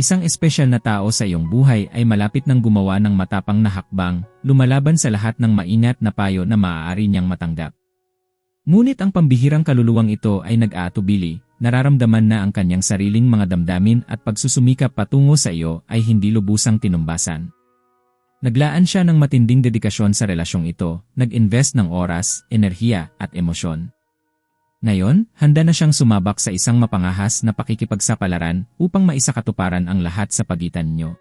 Isang espesyal na tao sa iyong buhay ay malapit ng gumawa ng matapang na hakbang, lumalaban sa lahat ng maingat na payo na maaari niyang matanggap. Ngunit ang pambihirang kaluluwang ito ay nag-aatubili, nararamdaman na ang kanyang sariling mga damdamin at pagsusumikap patungo sa iyo ay hindi lubusang tinumbasan. Naglaan siya ng matinding dedikasyon sa relasyong ito, nag-invest ng oras, enerhiya at emosyon. Ngayon, handa na siyang sumabak sa isang mapangahas na pakikipagsapalaran upang maisakatuparan ang lahat sa pagitan niyo.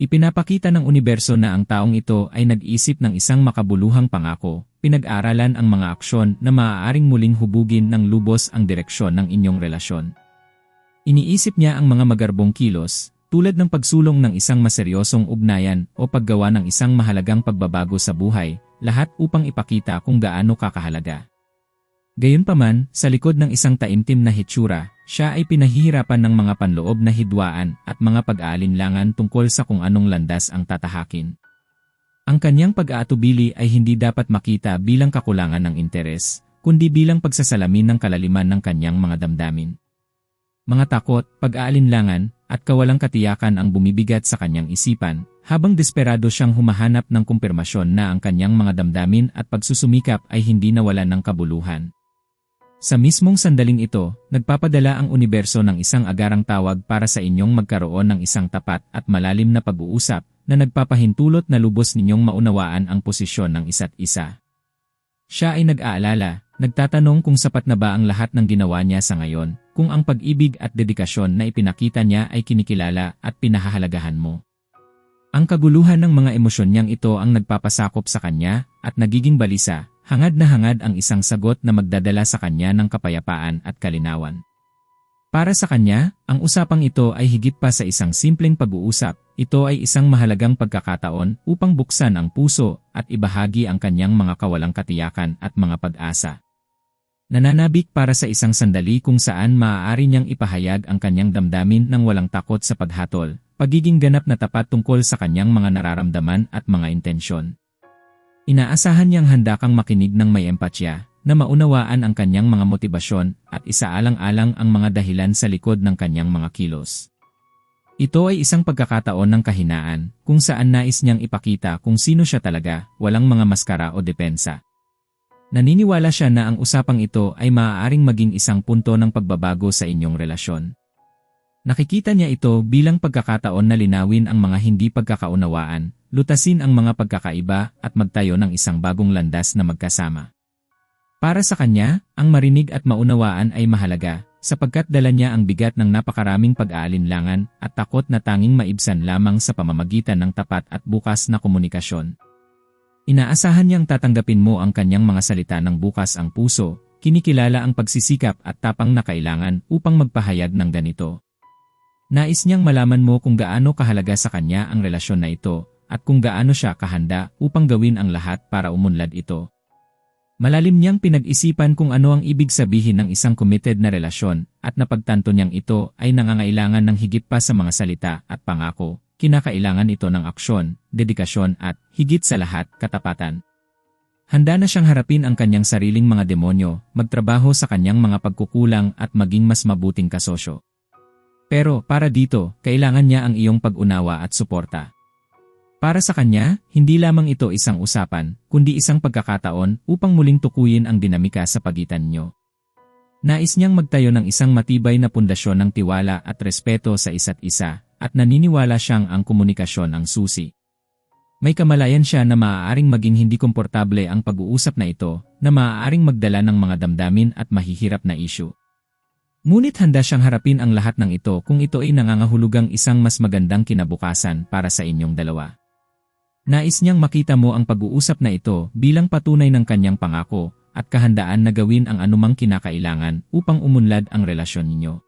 Ipinapakita ng universo na ang taong ito ay nag-isip ng isang makabuluhang pangako, pinag-aralan ang mga aksyon na maaaring muling hubugin ng lubos ang direksyon ng inyong relasyon. Iniisip niya ang mga magarbong kilos, tulad ng pagsulong ng isang maseryosong ugnayan o paggawa ng isang mahalagang pagbabago sa buhay, lahat upang ipakita kung gaano kakahalaga. Gayunpaman, sa likod ng isang taimtim na hitsura, siya ay pinahihirapan ng mga panloob na hidwaan at mga pag-aalinlangan tungkol sa kung anong landas ang tatahakin. Ang kanyang pag-aatubili ay hindi dapat makita bilang kakulangan ng interes, kundi bilang pagsasalamin ng kalaliman ng kanyang mga damdamin. Mga takot, pag-aalinlangan, at kawalang katiyakan ang bumibigat sa kanyang isipan, habang desperado siyang humahanap ng kumpirmasyon na ang kanyang mga damdamin at pagsusumikap ay hindi nawalan ng kabuluhan. Sa mismong sandaling ito, nagpapadala ang universo ng isang agarang tawag para sa inyong magkaroon ng isang tapat at malalim na pag-uusap na nagpapahintulot na lubos ninyong maunawaan ang posisyon ng isa't isa. Siya ay nag-aalala, nagtatanong kung sapat na ba ang lahat ng ginawa niya sa ngayon, kung ang pag-ibig at dedikasyon na ipinakita niya ay kinikilala at pinahahalagahan mo. Ang kaguluhan ng mga emosyon niyang ito ang nagpapasakop sa kanya at nagiging balisa, hangad na hangad ang isang sagot na magdadala sa kanya ng kapayapaan at kalinawan. Para sa kanya, ang usapang ito ay higit pa sa isang simpleng pag-uusap, ito ay isang mahalagang pagkakataon upang buksan ang puso at ibahagi ang kanyang mga kawalang katiyakan at mga pag-asa. Nananabik para sa isang sandali kung saan maaari niyang ipahayag ang kanyang damdamin ng walang takot sa paghatol, pagiging ganap na tapat tungkol sa kanyang mga nararamdaman at mga intensyon. Inaasahan niyang handa kang makinig ng may empatya, na maunawaan ang kanyang mga motibasyon at isaalang-alang ang mga dahilan sa likod ng kanyang mga kilos. Ito ay isang pagkakataon ng kahinaan kung saan nais niyang ipakita kung sino siya talaga, walang mga maskara o depensa. Naniniwala siya na ang usapang ito ay maaaring maging isang punto ng pagbabago sa inyong relasyon. Nakikita niya ito bilang pagkakataon na linawin ang mga hindi pagkakaunawaan, lutasin ang mga pagkakaiba at magtayo ng isang bagong landas na magkasama. Para sa kanya, ang marinig at maunawaan ay mahalaga, sapagkat dala niya ang bigat ng napakaraming pag-aalinlangan at takot na tanging maibsan lamang sa pamamagitan ng tapat at bukas na komunikasyon. Inaasahan niyang tatanggapin mo ang kanyang mga salita ng bukas ang puso, kinikilala ang pagsisikap at tapang na kailangan upang magpahayag ng ganito. Nais niyang malaman mo kung gaano kahalaga sa kanya ang relasyon na ito at kung gaano siya kahanda upang gawin ang lahat para umunlad ito. Malalim niyang pinag-isipan kung ano ang ibig sabihin ng isang committed na relasyon at napagtanto niyang ito ay nangangailangan ng higit pa sa mga salita at pangako. Kinakailangan ito ng aksyon, dedikasyon at, higit sa lahat, katapatan. Handa na siyang harapin ang kanyang sariling mga demonyo, magtrabaho sa kanyang mga pagkukulang at maging mas mabuting kasosyo. Pero para dito, kailangan niya ang iyong pag-unawa at suporta. Para sa kanya, hindi lamang ito isang usapan, kundi isang pagkakataon upang muling tukuyin ang dinamika sa pagitan nyo. Nais niyang magtayo ng isang matibay na pundasyon ng tiwala at respeto sa isa't isa, at naniniwala siyang ang komunikasyon ang susi. May kamalayan siya na maaaring maging hindi komportable ang pag-uusap na ito, na maaaring magdala ng mga damdamin at mahihirap na isyu. Ngunit handa siyang harapin ang lahat ng ito kung ito ay nangangahulugang isang mas magandang kinabukasan para sa inyong dalawa. Nais niyang makita mo ang pag-uusap na ito bilang patunay ng kanyang pangako at kahandaan na gawin ang anumang kinakailangan upang umunlad ang relasyon ninyo.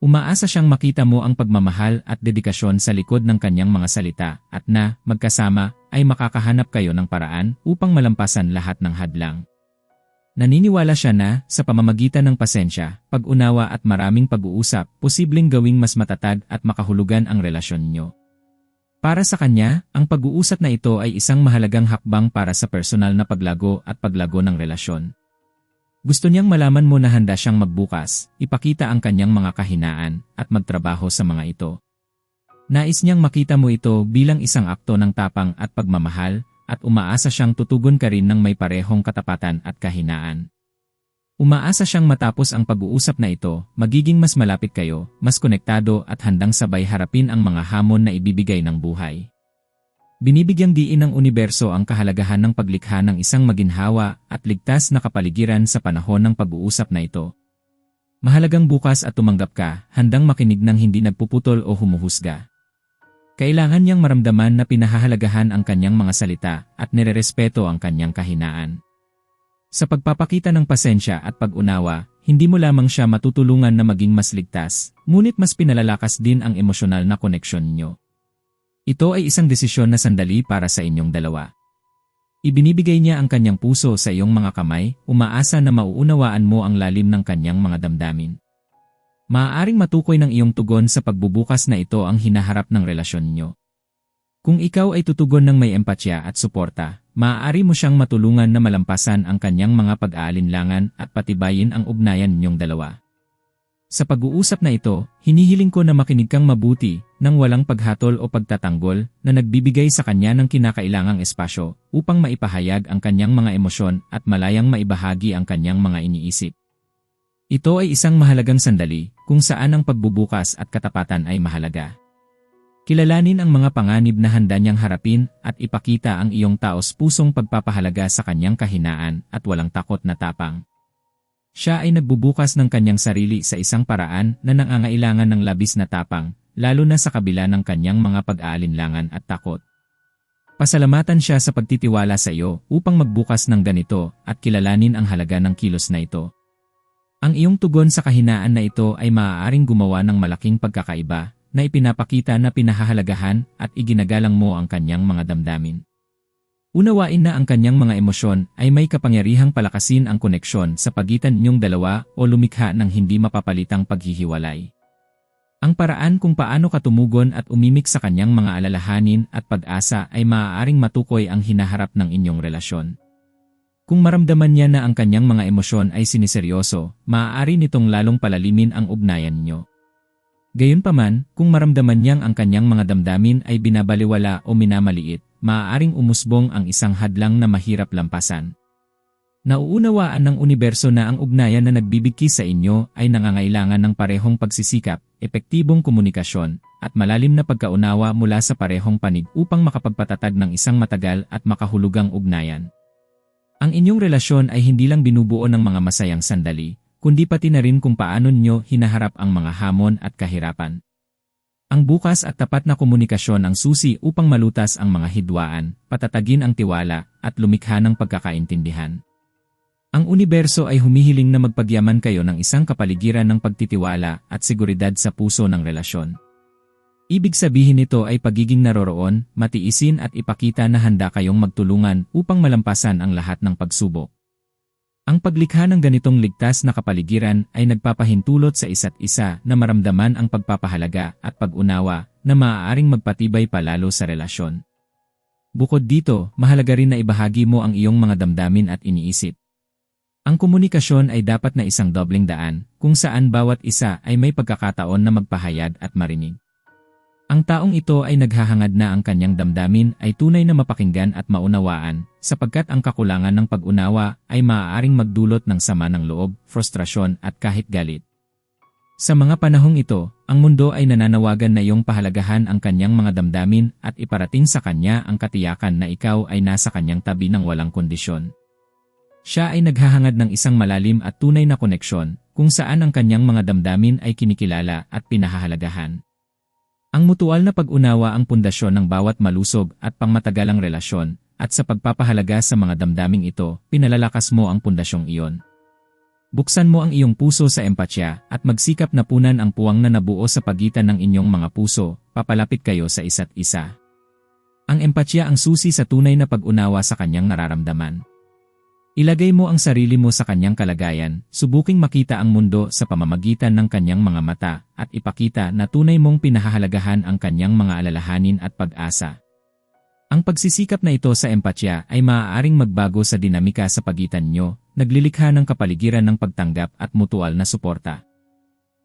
Umaasa siyang makita mo ang pagmamahal at dedikasyon sa likod ng kanyang mga salita at na, magkasama, ay makakahanap kayo ng paraan upang malampasan lahat ng hadlang. Naniniwala siya na, sa pamamagitan ng pasensya, pag-unawa at maraming pag-uusap, posibleng gawing mas matatag at makahulugan ang relasyon niyo. Para sa kanya, ang pag-uusap na ito ay isang mahalagang hakbang para sa personal na paglago at paglago ng relasyon. Gusto niyang malaman mo na handa siyang magbukas, ipakita ang kanyang mga kahinaan, at magtrabaho sa mga ito, Nais niyang makita mo ito bilang isang akto ng tapang at pagmamahal, at umaasa siyang tutugon ka rin ng may parehong katapatan at kahinaan. Umaasa siyang matapos ang pag-uusap na ito, magiging mas malapit kayo, mas konektado at handang sabay harapin ang mga hamon na ibibigay ng buhay. Binibigyang diin ng universo ang kahalagahan ng paglikha ng isang maginhawa at ligtas na kapaligiran sa panahon ng pag-uusap na ito. Mahalagang bukas at tumanggap ka, handang makinig ng hindi nagpuputol o humuhusga. Kailangan niyang maramdaman na pinahahalagahan ang kanyang mga salita at nirerespeto ang kanyang kahinaan. Sa pagpapakita ng pasensya at pag-unawa, hindi mo lamang siya matutulungan na maging mas ligtas, ngunit mas pinalalakas din ang emosyonal na koneksyon niyo. Ito ay isang desisyon na sandali para sa inyong dalawa. Ibinibigay niya ang kanyang puso sa iyong mga kamay, umaasa na mauunawaan mo ang lalim ng kanyang mga damdamin. Maaaring matukoy ng iyong tugon sa pagbubukas na ito ang hinaharap ng relasyon niyo. Kung ikaw ay tutugon ng may empatya at suporta, maaari mo siyang matulungan na malampasan ang kanyang mga pag-aalinlangan at patibayin ang ugnayan ninyong dalawa. Sa pag-uusap na ito, hinihiling ko na makinig kang mabuti, nang walang paghatol o pagtatanggol, na nagbibigay sa kanya ng kinakailangang espasyo, upang maipahayag ang kanyang mga emosyon at malayang maibahagi ang kanyang mga iniisip. Ito ay isang mahalagang sandali, kung saan ang pagbubukas at katapatan ay mahalaga. Kilalanin ang mga panganib na handa niyang harapin at ipakita ang iyong taos pusong pagpapahalaga sa kanyang kahinaan at walang takot na tapang. Siya ay nagbubukas ng kanyang sarili sa isang paraan na nangangailangan ng labis na tapang, lalo na sa kabila ng kanyang mga pag-aalinlangan at takot. Pasalamatan siya sa pagtitiwala sa iyo upang magbukas ng ganito at kilalanin ang halaga ng kilos na ito. Ang iyong tugon sa kahinaan na ito ay maaaring gumawa ng malaking pagkakaiba na ipinapakita na pinahahalagahan at iginagalang mo ang kanyang mga damdamin. Unawain na ang kanyang mga emosyon ay may kapangyarihang palakasin ang koneksyon sa pagitan ninyong dalawa o lumikha ng hindi mapapalitang paghihiwalay. Ang paraan kung paano katumugon at umimik sa kanyang mga alalahanin at pag-asa ay maaaring matukoy ang hinaharap ng inyong relasyon. Kung maramdaman niya na ang kanyang mga emosyon ay siniseryoso, maaari nitong lalong palalimin ang ugnayan niyo. Gayunpaman, kung maramdaman niyang ang kanyang mga damdamin ay binabaliwala o minamaliit, maaaring umusbong ang isang hadlang na mahirap lampasan. Nauunawaan ng universo na ang ugnayan na nagbibigki sa inyo ay nangangailangan ng parehong pagsisikap, epektibong komunikasyon, at malalim na pagkaunawa mula sa parehong panig upang makapagpatatag ng isang matagal at makahulugang ugnayan. Ang inyong relasyon ay hindi lang binubuo ng mga masayang sandali, kundi pati na rin kung paano nyo hinaharap ang mga hamon at kahirapan. Ang bukas at tapat na komunikasyon ang susi upang malutas ang mga hidwaan, patatagin ang tiwala, at lumikha ng pagkakaintindihan. Ang universo ay humihiling na magpagyaman kayo ng isang kapaligiran ng pagtitiwala at seguridad sa puso ng relasyon. Ibig sabihin nito ay pagiging naroroon, matiisin at ipakita na handa kayong magtulungan upang malampasan ang lahat ng pagsubok. Ang paglikha ng ganitong ligtas na kapaligiran ay nagpapahintulot sa isa't isa na maramdaman ang pagpapahalaga at pag-unawa na maaaring magpatibay palalo sa relasyon. Bukod dito, mahalaga rin na ibahagi mo ang iyong mga damdamin at iniisip. Ang komunikasyon ay dapat na isang dobling daan, kung saan bawat isa ay may pagkakataon na magpahayag at marinig. Ang taong ito ay naghahangad na ang kanyang damdamin ay tunay na mapakinggan at maunawaan, sapagkat ang kakulangan ng pag-unawa ay maaaring magdulot ng sama ng loob, frustrasyon at kahit galit. Sa mga panahong ito, ang mundo ay nananawagan na iyong pahalagahan ang kanyang mga damdamin at iparating sa kanya ang katiyakan na ikaw ay nasa kanyang tabi ng walang kondisyon. Siya ay naghahangad ng isang malalim at tunay na koneksyon kung saan ang kanyang mga damdamin ay kinikilala at pinahahalagahan. Ang mutual na pag-unawa ang pundasyon ng bawat malusog at pangmatagalang relasyon, at sa pagpapahalaga sa mga damdaming ito, pinalalakas mo ang pundasyong iyon. Buksan mo ang iyong puso sa empatya at magsikap na punan ang puwang na nabuo sa pagitan ng inyong mga puso, papalapit kayo sa isa't isa. Ang empatya ang susi sa tunay na pag-unawa sa kanyang nararamdaman. Ilagay mo ang sarili mo sa kanyang kalagayan, subuking makita ang mundo sa pamamagitan ng kanyang mga mata, at ipakita na tunay mong pinahahalagahan ang kanyang mga alalahanin at pag-asa. Ang pagsisikap na ito sa empatya ay maaaring magbago sa dinamika sa pagitan nyo, naglilikha ng kapaligiran ng pagtanggap at mutual na suporta.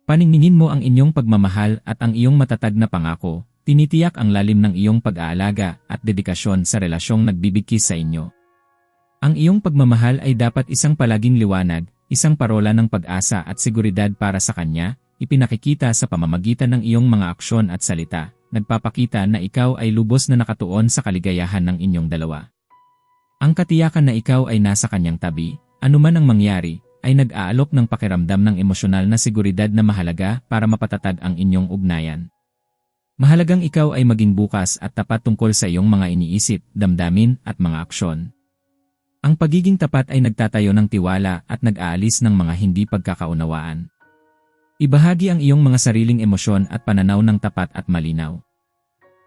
Paninginin mo ang inyong pagmamahal at ang iyong matatag na pangako, tinitiyak ang lalim ng iyong pag-aalaga at dedikasyon sa relasyong nagbibigkis sa inyo. Ang iyong pagmamahal ay dapat isang palaging liwanag, isang parola ng pag-asa at seguridad para sa kanya, ipinakikita sa pamamagitan ng iyong mga aksyon at salita, nagpapakita na ikaw ay lubos na nakatuon sa kaligayahan ng inyong dalawa. Ang katiyakan na ikaw ay nasa kanyang tabi, anuman ang mangyari, ay nag-aalok ng pakiramdam ng emosyonal na seguridad na mahalaga para mapatatag ang inyong ugnayan. Mahalagang ikaw ay maging bukas at tapat tungkol sa iyong mga iniisip, damdamin at mga aksyon. Ang pagiging tapat ay nagtatayo ng tiwala at nag-aalis ng mga hindi pagkakaunawaan. Ibahagi ang iyong mga sariling emosyon at pananaw ng tapat at malinaw.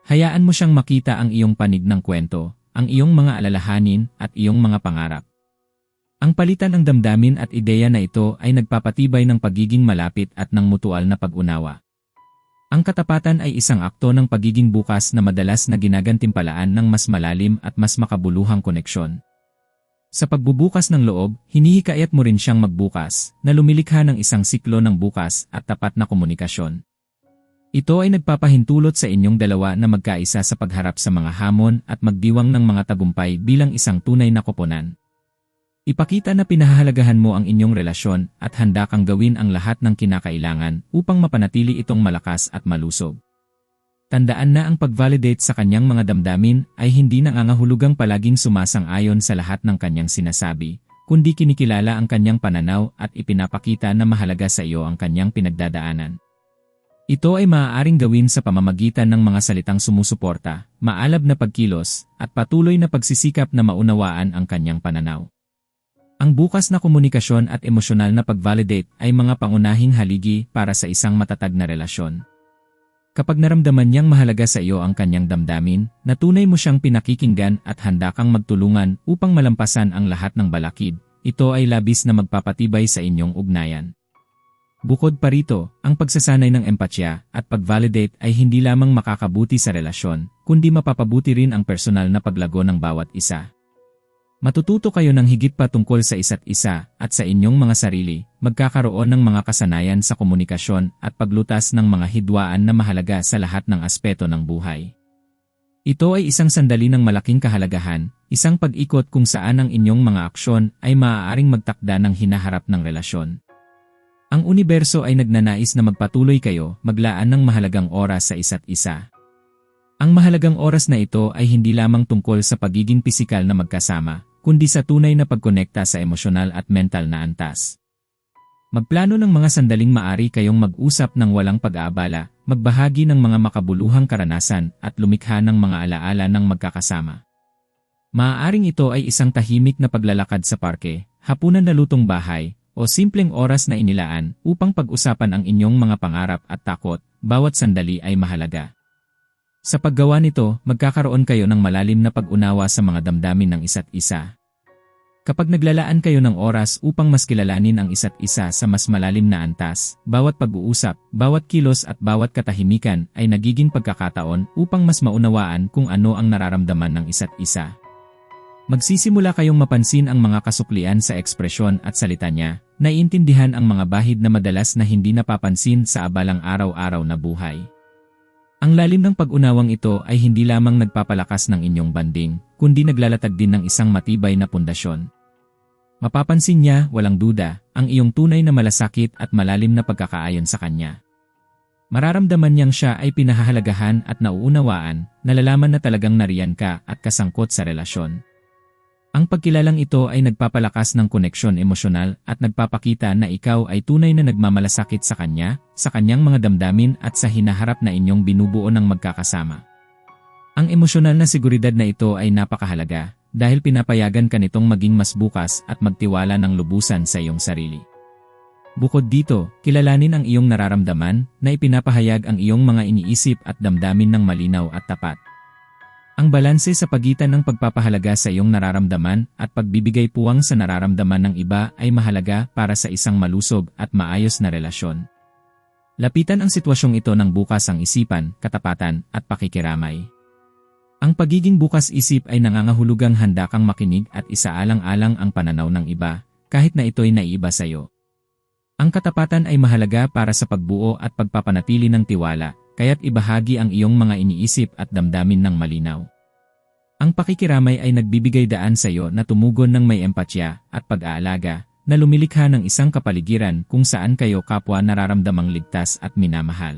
Hayaan mo siyang makita ang iyong panig ng kwento, ang iyong mga alalahanin at iyong mga pangarap. Ang palitan ng damdamin at ideya na ito ay nagpapatibay ng pagiging malapit at ng mutual na pag-unawa. Ang katapatan ay isang akto ng pagiging bukas na madalas na ginagantimpalaan ng mas malalim at mas makabuluhang koneksyon. Sa pagbubukas ng loob, hinihikayat mo rin siyang magbukas, na lumilikha ng isang siklo ng bukas at tapat na komunikasyon. Ito ay nagpapahintulot sa inyong dalawa na magkaisa sa pagharap sa mga hamon at magdiwang ng mga tagumpay bilang isang tunay na koponan. Ipakita na pinahahalagahan mo ang inyong relasyon at handa kang gawin ang lahat ng kinakailangan upang mapanatili itong malakas at malusog. Tandaan na ang pag-validate sa kanyang mga damdamin ay hindi nangangahulugang palaging sumasang-ayon sa lahat ng kanyang sinasabi, kundi kinikilala ang kanyang pananaw at ipinapakita na mahalaga sa iyo ang kanyang pinagdadaanan. Ito ay maaaring gawin sa pamamagitan ng mga salitang sumusuporta, maalab na pagkilos, at patuloy na pagsisikap na maunawaan ang kanyang pananaw. Ang bukas na komunikasyon at emosyonal na pag-validate ay mga pangunahing haligi para sa isang matatag na relasyon. Kapag naramdaman niyang mahalaga sa iyo ang kanyang damdamin, natunay mo siyang pinakikinggan at handa kang magtulungan upang malampasan ang lahat ng balakid, ito ay labis na magpapatibay sa inyong ugnayan. Bukod pa rito, ang pagsasanay ng empatya at pag-validate ay hindi lamang makakabuti sa relasyon, kundi mapapabuti rin ang personal na paglago ng bawat isa. Matututo kayo ng higit pa tungkol sa isa't isa at sa inyong mga sarili, magkakaroon ng mga kasanayan sa komunikasyon at paglutas ng mga hidwaan na mahalaga sa lahat ng aspeto ng buhay. Ito ay isang sandali ng malaking kahalagahan, isang pag-ikot kung saan ang inyong mga aksyon ay maaaring magtakda ng hinaharap ng relasyon. Ang universo ay nagnanais na magpatuloy kayo maglaan ng mahalagang oras sa isa't isa. Ang mahalagang oras na ito ay hindi lamang tungkol sa pagiging pisikal na magkasama, kundi sa tunay na pagkonekta sa emosyonal at mental na antas. Magplano ng mga sandaling maari kayong mag-usap ng walang pag-aabala, magbahagi ng mga makabuluhang karanasan at lumikha ng mga alaala ng magkakasama. Maaaring ito ay isang tahimik na paglalakad sa parke, hapunan na lutong bahay, o simpleng oras na inilaan upang pag-usapan ang inyong mga pangarap at takot, bawat sandali ay mahalaga. Sa paggawa nito, magkakaroon kayo ng malalim na pag-unawa sa mga damdamin ng isa't isa. Kapag naglalaan kayo ng oras upang mas kilalanin ang isa't isa sa mas malalim na antas, bawat pag-uusap, bawat kilos at bawat katahimikan ay nagiging pagkakataon upang mas maunawaan kung ano ang nararamdaman ng isa't isa. Magsisimula kayong mapansin ang mga kasuklian sa ekspresyon at salita niya, naiintindihan ang mga bahid na madalas na hindi napapansin sa abalang araw-araw na buhay. Ang lalim ng pag-unawang ito ay hindi lamang nagpapalakas ng inyong banding, kundi naglalatag din ng isang matibay na pundasyon. Mapapansin niya, walang duda, ang iyong tunay na malasakit at malalim na pagkakaayon sa kanya. Mararamdaman niyang siya ay pinahahalagahan at nauunawaan, nalalaman na talagang nariyan ka at kasangkot sa relasyon. Ang pagkilalang ito ay nagpapalakas ng koneksyon emosyonal at nagpapakita na ikaw ay tunay na nagmamalasakit sa kanya, sa kanyang mga damdamin at sa hinaharap na inyong binubuo ng magkakasama. Ang emosyonal na seguridad na ito ay napakahalaga dahil pinapayagan ka nitong maging mas bukas at magtiwala ng lubusan sa iyong sarili. Bukod dito, kilalanin ang iyong nararamdaman na ipinapahayag ang iyong mga iniisip at damdamin ng malinaw at tapat. Ang balanse sa pagitan ng pagpapahalaga sa iyong nararamdaman at pagbibigay puwang sa nararamdaman ng iba ay mahalaga para sa isang malusog at maayos na relasyon. Lapitan ang sitwasyong ito ng bukas ang isipan, katapatan, at pakikiramay. Ang pagiging bukas isip ay nangangahulugang handa kang makinig at isaalang-alang ang pananaw ng iba, kahit na ito'y naiiba sa iyo. Ang katapatan ay mahalaga para sa pagbuo at pagpapanatili ng tiwala, kaya't ibahagi ang iyong mga iniisip at damdamin ng malinaw. Ang pakikiramay ay nagbibigay daan sa iyo na tumugon ng may empatya at pag-aalaga na lumilikha ng isang kapaligiran kung saan kayo kapwa nararamdamang ligtas at minamahal.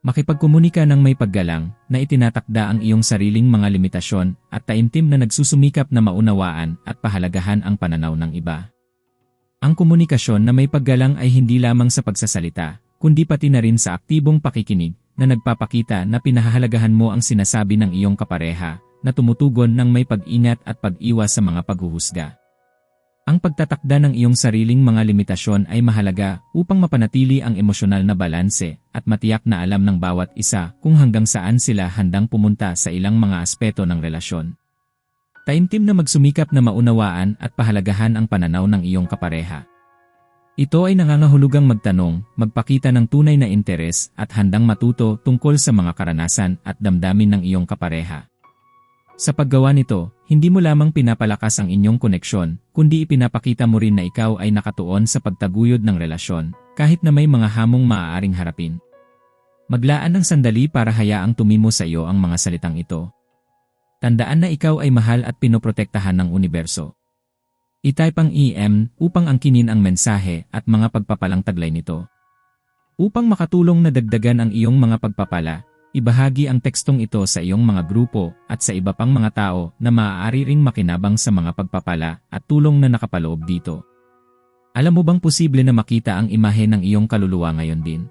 Makipagkomunika ng may paggalang na itinatakda ang iyong sariling mga limitasyon at taimtim na nagsusumikap na maunawaan at pahalagahan ang pananaw ng iba. Ang komunikasyon na may paggalang ay hindi lamang sa pagsasalita, kundi pati na rin sa aktibong pakikinig na nagpapakita na pinahahalagahan mo ang sinasabi ng iyong kapareha na tumutugon ng may pag-ingat at pag-iwas sa mga paghuhusga. Ang pagtatakda ng iyong sariling mga limitasyon ay mahalaga upang mapanatili ang emosyonal na balanse at matiyak na alam ng bawat isa kung hanggang saan sila handang pumunta sa ilang mga aspeto ng relasyon. Taimtim na magsumikap na maunawaan at pahalagahan ang pananaw ng iyong kapareha. Ito ay nangangahulugang magtanong, magpakita ng tunay na interes at handang matuto tungkol sa mga karanasan at damdamin ng iyong kapareha. Sa paggawa nito, hindi mo lamang pinapalakas ang inyong koneksyon, kundi ipinapakita mo rin na ikaw ay nakatuon sa pagtaguyod ng relasyon, kahit na may mga hamong maaaring harapin. Maglaan ng sandali para hayaang tumimo sa iyo ang mga salitang ito. Tandaan na ikaw ay mahal at pinoprotektahan ng universo. I-type ang EM upang angkinin ang mensahe at mga pagpapalang taglay nito. Upang makatulong na dagdagan ang iyong mga pagpapala, Ibahagi ang tekstong ito sa iyong mga grupo at sa iba pang mga tao na maaari ring makinabang sa mga pagpapala at tulong na nakapaloob dito. Alam mo bang posible na makita ang imahe ng iyong kaluluwa ngayon din?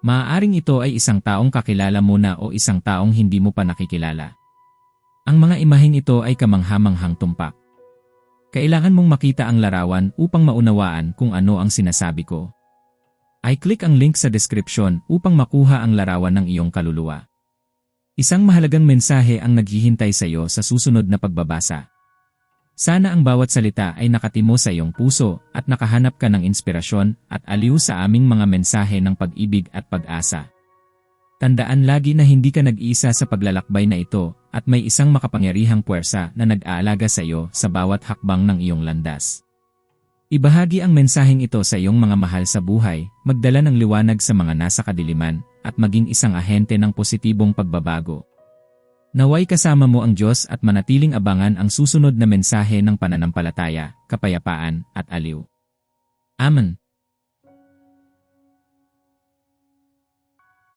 Maaaring ito ay isang taong kakilala mo na o isang taong hindi mo pa nakikilala. Ang mga imaheng ito ay kamanghamanghang tumpak. Kailangan mong makita ang larawan upang maunawaan kung ano ang sinasabi ko. I-click ang link sa description upang makuha ang larawan ng iyong kaluluwa. Isang mahalagang mensahe ang naghihintay sa iyo sa susunod na pagbabasa. Sana ang bawat salita ay nakatimo sa iyong puso at nakahanap ka ng inspirasyon at aliw sa aming mga mensahe ng pag-ibig at pag-asa. Tandaan lagi na hindi ka nag-iisa sa paglalakbay na ito at may isang makapangyarihang puwersa na nag-aalaga sa iyo sa bawat hakbang ng iyong landas. Ibahagi ang mensaheng ito sa iyong mga mahal sa buhay, magdala ng liwanag sa mga nasa kadiliman, at maging isang ahente ng positibong pagbabago. Naway kasama mo ang Diyos at manatiling abangan ang susunod na mensahe ng pananampalataya, kapayapaan, at aliw. Amen.